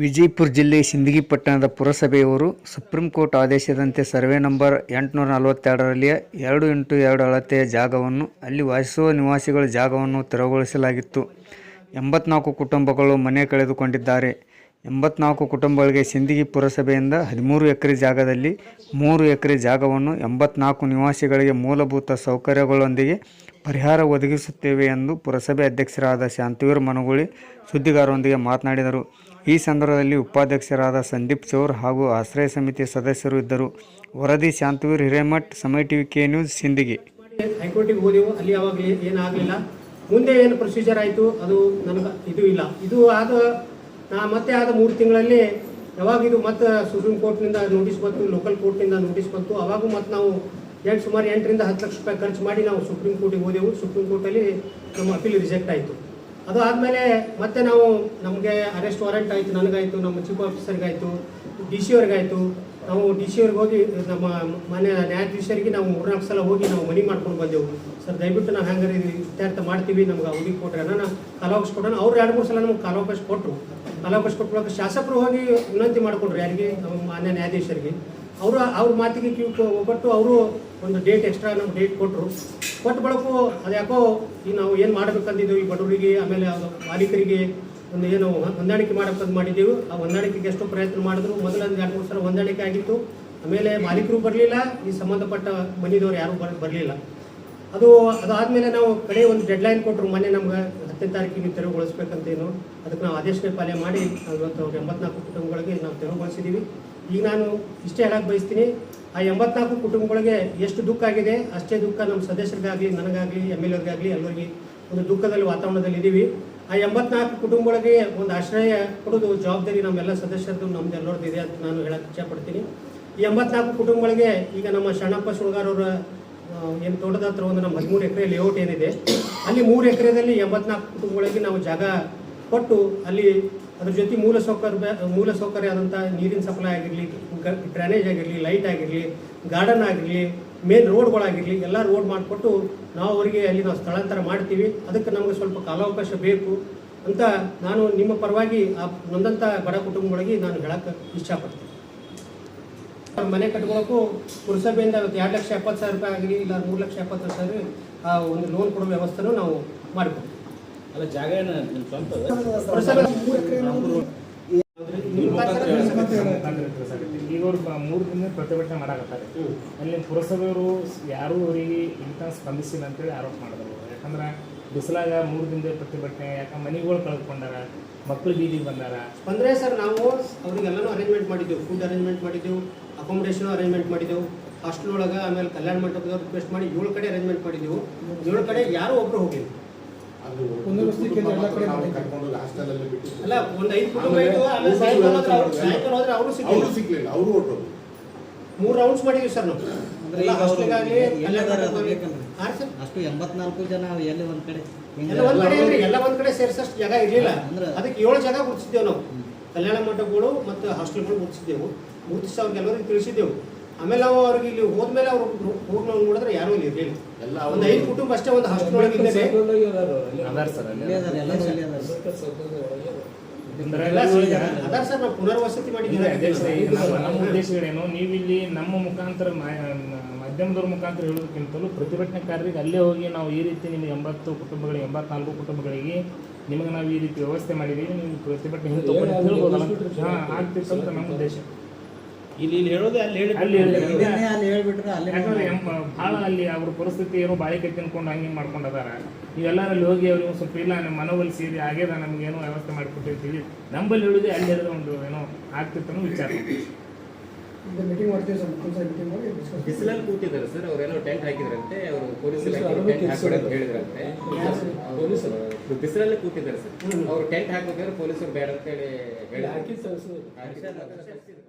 ವಿಜಯಪುರ ಜಿಲ್ಲೆ ಸಿಂದಗಿ ಪಟ್ಟಣದ ಪುರಸಭೆಯವರು ಸುಪ್ರೀಂ ಕೋರ್ಟ್ ಆದೇಶದಂತೆ ಸರ್ವೆ ನಂಬರ್ ಎಂಟುನೂರ ನಲವತ್ತೆರಡರಲ್ಲಿ ಎರಡು ಇಂಟು ಎರಡು ಅಳತೆಯ ಜಾಗವನ್ನು, ಅಲ್ಲಿ ವಾಸಿಸುವ ನಿವಾಸಿಗಳ ಜಾಗವನ್ನು ತೆರವುಗೊಳಿಸಲಾಗಿತ್ತು. ಎಂಬತ್ನಾಲ್ಕು ಕುಟುಂಬಗಳು ಮನೆ ಕಳೆದುಕೊಂಡಿದ್ದಾರೆ. ಎಂಬತ್ನಾಲ್ಕು ಕುಟುಂಬಗಳಿಗೆ ಸಿಂದಗಿ ಪುರಸಭೆಯಿಂದ ಹದಿಮೂರು ಎಕರೆ ಜಾಗದಲ್ಲಿ ಮೂರು ಎಕರೆ ಜಾಗವನ್ನು ಎಂಬತ್ನಾಲ್ಕು ನಿವಾಸಿಗಳಿಗೆ ಮೂಲಭೂತ ಸೌಕರ್ಯಗಳೊಂದಿಗೆ ಪರಿಹಾರ ಒದಗಿಸುತ್ತೇವೆ ಎಂದು ಪುರಸಭೆ ಅಧ್ಯಕ್ಷರಾದ ಶಾಂತವೀರ್ ಮನಗುಳಿ ಸುದ್ದಿಗಾರರೊಂದಿಗೆ ಮಾತನಾಡಿದರು. ಈ ಸಂದರ್ಭದಲ್ಲಿ ಉಪಾಧ್ಯಕ್ಷರಾದ ಸಂದೀಪ್ ಚೌರ್ ಹಾಗೂ ಆಶ್ರಯ ಸಮಿತಿ ಸದಸ್ಯರು ಇದ್ದರು. ವರದಿ Shantaveer Hiremath, Samaya TV K news, Sindagi. ಹೈಕೋರ್ಟಿಗೆ ಹೋದೆವು, ಅಲ್ಲಿ ಏನಾಗಲಿಲ್ಲ. ಮುಂದೆ ಏನು ಪ್ರೊಸೀಜರ್ ಆಯಿತು, ಅದು ನನಗೆ ಇದು ಇಲ್ಲ. ಇದು ಆದ, ನಾ ಮತ್ತೆ ಆದ ಮೂರು ತಿಂಗಳಲ್ಲಿ ಯಾವಾಗ ಇದು ಮತ್ತೆ ಸುಪ್ರೀಂ ಕೋರ್ಟ್ನಿಂದ ನೋಟಿಸ್ ಬಂತು ಲೋಕಲ್ ಕೋರ್ಟ್ನಿಂದ ನೋಟಿಸ್ ಬಂತು, ಅವಾಗೂ ಮತ್ತೆ ನಾವು ಎಂಟು ಸುಮಾರು ಎಂಟರಿಂದ ಹತ್ತು ಲಕ್ಷ ರೂಪಾಯಿ ಖರ್ಚು ಮಾಡಿ ನಾವು ಸುಪ್ರೀಂ ಕೋರ್ಟಿಗೆ ಹೋದೆವು. ಸುಪ್ರೀಂ ಕೋರ್ಟಲ್ಲಿ ನಮ್ಮ ಅಪೀಲ್ ರಿಜೆಕ್ಟ್ ಆಯಿತು. ಅದು ಆದಮೇಲೆ ಮತ್ತೆ ನಾವು ನಮಗೆ ಅರೆಸ್ಟ್ ವಾರೆಂಟ್ ಆಯಿತು, ನನಗಾಯಿತು, ನಮ್ಮ ಚೀಫ್ ಆಫೀಸರ್ಗಾಯಿತು, ಡಿ ಸಿ ಅವ್ರಿಗಾಯಿತು. ನಾವು ಡಿ ಸಿ ಅವ್ರಿಗೆ ಹೋಗಿ ನಮ್ಮ ಮಾನ್ಯ ನ್ಯಾಯಾಧೀಶರಿಗೆ ನಾವು ಮೂರ್ನಾಲ್ಕು ಸಲ ಹೋಗಿ ನಾವು ಮನಿ ಮಾಡ್ಕೊಂಡು ಬಂದೆವು. ಸರ್, ದಯವಿಟ್ಟು ನಾವು ಹ್ಯಾಂಗಾರೆ ಇತ್ಯರ್ಥ ಮಾಡ್ತೀವಿ, ನಮ್ಗೆ ಅವಧಿಗೆ ಕೊಟ್ಟರೆ ನಾನು ಕಾಲಾವಕಾಶ ಕೊಡೋಣ ಅವ್ರು ಎರಡು ಮೂರು ಸಲ ನಮ್ಗೆ ಕಾಲಾವಕಾಶ ಕೊಟ್ಟರು ಕಾಲಾವಕಾಶ ಕೊಟ್ಟು ಶಾಸಕರು ಹೋಗಿ ವಿನಂತಿ ಮಾಡಿಕೊಂಡ್ರು ಯಾರಿಗೆ? ನಮ್ಮ ಮಾನ್ಯ ನ್ಯಾಯಾಧೀಶರಿಗೆ. ಅವರು, ಅವ್ರ ಮಾತಿಗೆ ಕಿವಿ ಒಬ್ಬಟ್ಟು ಅವರು ಒಂದು ಡೇಟ್ ಎಕ್ಸ್ಟ್ರಾ ನಮ್ಗೆ ಡೇಟ್ ಕೊಟ್ಟರು ಕೊಟ್ಟ ಬಳಕು ಅದು ಯಾಕೋ ಈ ನಾವು ಏನು ಮಾಡಬೇಕಂತಿದ್ದೀವಿ ಈ ಬಡವರಿಗೆ, ಆಮೇಲೆ ಅದು ಮಾಲೀಕರಿಗೆ ಒಂದು ಏನು ಹೊಂದಾಣಿಕೆ ಮಾಡಬೇಕಂತ ಮಾಡಿದ್ದೀವಿ. ಆ ಹೊಂದಾಣಿಕೆಗೆ ಎಷ್ಟೋ ಪ್ರಯತ್ನ ಮಾಡಿದ್ರು. ಮೊದಲನೇ ಎರಡು ಮೂರು ಸಲ ಹೊಂದಾಣಿಕೆ ಆಗಿತ್ತು. ಆಮೇಲೆ ಮಾಲೀಕರು ಬರಲಿಲ್ಲ, ಈ ಸಂಬಂಧಪಟ್ಟ ಮನಿದವ್ರು ಯಾರೂ ಬರ, ಬರಲಿಲ್ಲ. ಅದು, ಅದಾದಮೇಲೆ ನಾವು ಕಡೆ ಒಂದು ಡೆಡ್ಲೈನ್ ಕೊಟ್ಟರು ಮೊನ್ನೆ ನಮ್ಗೆ ಹತ್ತನೇ ತಾರೀಕಿಗೆ ತೆರವುಗೊಳಿಸ್ಬೇಕಂತೇನು. ಅದಕ್ಕೆ ನಾವು ಆದೇಶನೇ ಪಾಲನೆ ಮಾಡಿ ಅವ್ರ ಎಂಬತ್ನಾಲ್ಕು ಕುಟುಂಬಗಳಿಗೆ ನಾವು ತೆರವುಗೊಳಿಸಿದ್ದೀವಿ ಈಗ ನಾನು ಇಷ್ಟೇ ಹೇಳಕ್ಕೆ ಬಯಸ್ತೀನಿ ಆ ಎಂಬತ್ನಾಲ್ಕು ಕುಟುಂಬಗಳಿಗೆ ಎಷ್ಟು ದುಃಖ ಆಗಿದೆ? ಅಷ್ಟೇ ದುಃಖ ನಮ್ಮ ಸದಸ್ಯರಿಗಾಗಲಿ, ನನಗಾಗಲಿ ಎಂ ಎಲ್ ಎರ್ಗಾಗಲಿ ಎಲ್ಲರಿಗೆ ಒಂದು ದುಃಖದಲ್ಲಿ ವಾತಾವರಣದಲ್ಲಿ ಇದ್ದೀವಿ. ಆ ಎಂಬತ್ನಾಲ್ಕು ಕುಟುಂಬಗಳಿಗೆ ಒಂದು ಆಶ್ರಯ ಕೊಡೋದು ಜವಾಬ್ದಾರಿ ನಮ್ಮೆಲ್ಲ ಸದಸ್ಯರದ್ದು, ನಮ್ದು ಎಲ್ಲರದ್ದು ಇದೆ ಅಂತ ನಾನು ಹೇಳಕ್ಕೆ ಇಚ್ಛಪಡ್ತೀನಿ. ಈ ಎಂಬತ್ನಾಲ್ಕು ಕುಟುಂಬಗಳಿಗೆ ಈಗ ನಮ್ಮ ಶರಣಪ್ಪ ಸುಳ್ಗಾರವರ ಏನು ತೋಟದ ಹತ್ರ ಒಂದು ನಮ್ಮ ಹದಿಮೂರು ಎಕರೆ ಲೇಔಟ್ ಏನಿದೆ, ಅಲ್ಲಿ ಮೂರು ಎಕರೆದಲ್ಲಿ ಎಂಬತ್ನಾಲ್ಕು ಕುಟುಂಬಗಳಿಗೆ ನಾವು ಜಾಗ ಕೊಟ್ಟು ಅಲ್ಲಿ ಅದ್ರ ಜೊತೆ ಮೂಲ ಸೌಕರ್ಯ ಮೂಲ ಸೌಕರ್ಯ ಆದಂಥ ನೀರಿನ ಸಪ್ಲೈ ಆಗಿರಲಿ ಡ್ರೈನೇಜ್ ಆಗಿರಲಿ ಲೈಟ್ ಆಗಿರಲಿ ಗಾರ್ಡನ್ ಆಗಿರಲಿ ಮೇನ್ ರೋಡ್ಗಳಾಗಿರಲಿ ಎಲ್ಲ ರೋಡ್ ಮಾಡಿಕೊಟ್ಟು ನಾವು ಅವರಿಗೆ ಅಲ್ಲಿ ನಾವು ಸ್ಥಳಾಂತರ ಮಾಡ್ತೀವಿ. ಅದಕ್ಕೆ ನಮಗೆ ಸ್ವಲ್ಪ ಕಾಲಾವಕಾಶ ಬೇಕು ಅಂತ ನಾನು ನಿಮ್ಮ ಪರವಾಗಿ ಆ ನೊಂದಂಥ ಬಡ ಕುಟುಂಬಗಳಿಗೆ ನಾನು ಹೇಳಕ್ಕೆ ಇಷ್ಟಪಡ್ತೀನಿ. ಮನೆ ಕಟ್ಕೊಳ್ಳೋಕ್ಕೂ ಪುರಸಭೆಯಿಂದ ಎರಡು ಲಕ್ಷ ಎಪ್ಪತ್ತು ಸಾವಿರ ರೂಪಾಯಿ ಆಗಲಿ ಇಲ್ಲ ಮೂರು ಲಕ್ಷ ಎಪ್ಪತ್ತು ಸಾವಿರ ಆ ಒಂದು ಲೋನ್ ಕೊಡೋ ವ್ಯವಸ್ಥೆನೂ ನಾವು ಮಾಡಿಕೊಡ್ತೀವಿ. ಅಲ್ಲ ಜಾಗ ಏನು ನಿಮ್ಮ ಸ್ವಂತ ಪುರಸಭೆ ಈಗ ಅವ್ರು ಬ- ಮೂರು ದಿನ ಪ್ರತಿಭಟನೆ ಮಾಡಕತ್ತಾರೆ. ಅಲ್ಲಿ ಪುರಸಭೆಯವರು ಯಾರೂ ಅವರಿಗೆ ಇಂಥ ಸ್ಪಂದಿಸಿಲ್ಲ ಅಂತೇಳಿ ಆರೋಪ ಮಾಡಿದ್ರು. ಯಾಕಂದ್ರೆ ಬಿಸಿಲಾಗ ಮೂರು ದಿನದ ಪ್ರತಿಭಟನೆ ಯಾಕಂದ್ರೆ ಮನೆಗಳು ಕಳ್ಕೊಂಡಾರ ಮಕ್ಕಳು ಬೀದಿಗೆ ಬಂದಾರ. ಅಂದರೆ ಸರ್ ನಾವು ಅವ್ರಿಗೆಲ್ಲಾನು ಅರೇಂಜ್ಮೆಂಟ್ ಮಾಡಿದ್ದೆವು ಫುಡ್ ಅರೇಂಜ್ಮೆಂಟ್ ಮಾಡಿದ್ದೆವು ಅಕಾಮಿಡೇಷನ್ ಅರೇಂಜ್ಮೆಂಟ್ ಮಾಡಿದ್ದೆವು. ಹಾಸ್ಟೆಲ್ ಒಳಗೆ ಆಮೇಲೆ ಕಲ್ಯಾಣ ಮಂಟಪದವ್ರು ರಿಕ್ವೆಸ್ಟ್ ಮಾಡಿ ಏಳು ಕಡೆ ಅರೇಂಜ್ಮೆಂಟ್ ಮಾಡಿದ್ದೆವು. ಏಳು ಕಡೆ ಯಾರೋ ಒಬ್ಬರು ಹೋಗಿಲ್ಲ. ಅದು ಒಂದು ನಾವು ಕರ್ಕೊಂಡು ಹಾಸ್ಟೆಲಲ್ಲಿ ಬಿಟ್ಟು ಅಲ್ಲ ಒಂದು ಐದು ಕುಟುಂಬ ಇದ್ದು ಆಮೇಲೆ ಸಾಯಂಕಾಲ ಹೋದ್ರೆ ಅವ್ರು- ಸಾಯಂಕಾಲ ಹೋದ್ರೆ ಅವರು ಅವರು ಸಿಕ್ಕಿಲ್ಲ ಸಿಗ್ಲಿಲ್ಲ ಅವರು ಹೊರಟೋದು ಮೂರು ರೌಂಡ್ಸ್ ಮಾಡಿದ್ವಿ ಸರ್ ನಾವು. ಅಂದ್ರೆ ಎಲ್ಲ ಈಗ ಅವ್ರು ಹಾಸ್ಟೆಲ್ಗಾಗ್ಲಿ, ಕಲ್ಯಾಣ ಅದು ಬೇಕಂದ್ರೆ? ಹಾಂ ಸರ್. ಅಷ್ಟು ಎಂಬತ್ನಾಲ್ಕು ಜನ ಎಲ್ಲಿ ಒಂದ್ ಕಡೆ? ಎಲ್ಲ ಒಂದ್ ಕಡೆ ಅಂದ್ರೆ ಎಲ್ಲ ಒಂದ್ ಕಡೆ ಸೇರ್ಸಷ್ಟು ಜಾಗ ಇರಲಿಲ್ಲ. ಅಂದ್ರೆ- ಅದಕ್ಕೆ ಏಳು ಜಾಗ ಗುರುತಿಸಿದ್ದೇವೆ ನಾವು. ಕಲ್ಯಾಣ ಮಂಟಪಗಳು ಮತ್ತು ಹಾಸ್ಟೆಲ್ಗಳು ಗುರುತಿಸಿದ್ದೆವು. ಗುರುತಿಸಿ ಅವ್ರಿಗೆಲ್ಲರಿಗೂ ತಿಳಿಸಿದ್ದೆವು. ಆಮೇಲೆ ನಾವು ಅವ್ರಿಗೆ ಇಲ್ಲಿ ಹೋದ್ಮೇಲೆ ಅವ್ರು ಹೋಗಿ ನಾವು ನೋಡಿದ್ರೆ ಯಾರೂ ಇಲ್ಲಿ ಇರಲಿಲ್ಲ. ಎಲ್ಲ ಒಂದು ಐದು ಕುಟುಂಬ ಅಷ್ಟೇ ಒಂದು ಹಾಸ್ಟೆಲ್ ಒಳಗೆ ಅದಾರ ಸರ್ ಅದಾರೆ, ನಾವು ಪುನರ್ವಸತಿ ಮಾಡಿದ್ದೀವಿ ನಮ್ಮ ಉದ್ದೇಶಗಳೇನು? ನೀವಿಲ್ಲಿ ನಮ್ಮ ಮುಖಾಂತರ ಮಾಧ್ಯಮದವ್ರ ಮುಖಾಂತರ ಹೇಳೋದಕ್ಕಿಂತಲೂ ಪ್ರತಿಭಟನೆಕಾರರಿಗೆ ಅಲ್ಲೇ ಹೋಗಿ ನಾವು ಈ ರೀತಿ ನಿಮಗೆ ಎಂಬತ್ತು ಕುಟುಂಬಗಳಿಗೆ ಎಂಬತ್ನಾಲ್ಕು ಕುಟುಂಬಗಳಿಗೆ ನಿಮಗೆ ನಾವು ಈ ರೀತಿ ವ್ಯವಸ್ಥೆ ಮಾಡಿದ್ದೀವಿ. ನೀವು ಪ್ರತಿಭಟನೆ ಹಿಂದೆ ಹಾಂ ಆಗ್ತಿತ್ತು ಅಂತ ನಮ್ಮ ಉದ್ದೇಶ. ಇಲ್ಲಿ ಇಲ್ಲಿ ಹೇಳೋದೇ ಅಲ್ಲಿ ಹೇಳಿ ಅಲ್ಲಿ ಇದನ್ನೇ ಅಲ್ಲಿ ಹೇಳ್ಬಿಟ್ರೆ ಅಲ್ಲೇ ಯಾಕಂದ್ರೆ ಎಂ- ಭಾಳ ಅಲ್ಲಿ ಅವ್ರ ಪರಿಸ್ಥಿತಿ ಏನೋ ಬಾಳಿಕೆ ತಿನ್ಕೊಂಡು ಹಂಗೆ ಹಿಂಗೆ ಮಾಡ್ಕೊಂಡು ಅದಾರ ನೀವೆಲ್ಲರೂ ಅಲ್ಲಿ ಹೋಗಿ ಅವ್ರಿಗೆ ಒಂದು ಸ್ವಲ್ಪ ಇಲ್ಲ ನಮ್ಮ ಮನವೊಲಿ ಸೇರಿ ಆಗ್ಯದ ಏನೋ ವ್ಯವಸ್ಥೆ ಮಾಡಿಕೊಟ್ಟಿರ್ತೀವಿ. ನಂಬಲ್ಲಿ ಹೇಳಿದ್ರೆ ಅಲ್ಲಿ ಹೇಳಿದ್ರೆ ಒಂದು ಏನೋ ಆಗ್ತಿತ್ತು ಅನ್ನೋ ವಿಚಾರ. ಬಿಸಿಲಲ್ಲಿ ಕೂತಿದ್ದಾರೆ ಸರ್ ಅವರೆಲ್ಲ ಟೆಂಟ್ ಹಾಕಿದ್ರಂತೆ ಅವರು ಪೊಲೀಸರು ಟೆಂಟ್ ಹಾಕ್ಬೇಡಿ ಅಂತ ಹೇಳಿದ್ರಂತೆ. ಪೊಲೀಸರು ಬಿಸಿಲಲ್ಲೇ ಕೂತಿದ್ದಾರೆ ಸರ್. ಅವ್ರು ಟೆಂಟ್ ಹಾಕಿದ್ರೆ ಪೊಲೀಸರು ಬೇಡ ಅಂತ ಹೇಳಿ ಹೇಳಿದ್ರು. ಹಾಕಿದ್ದು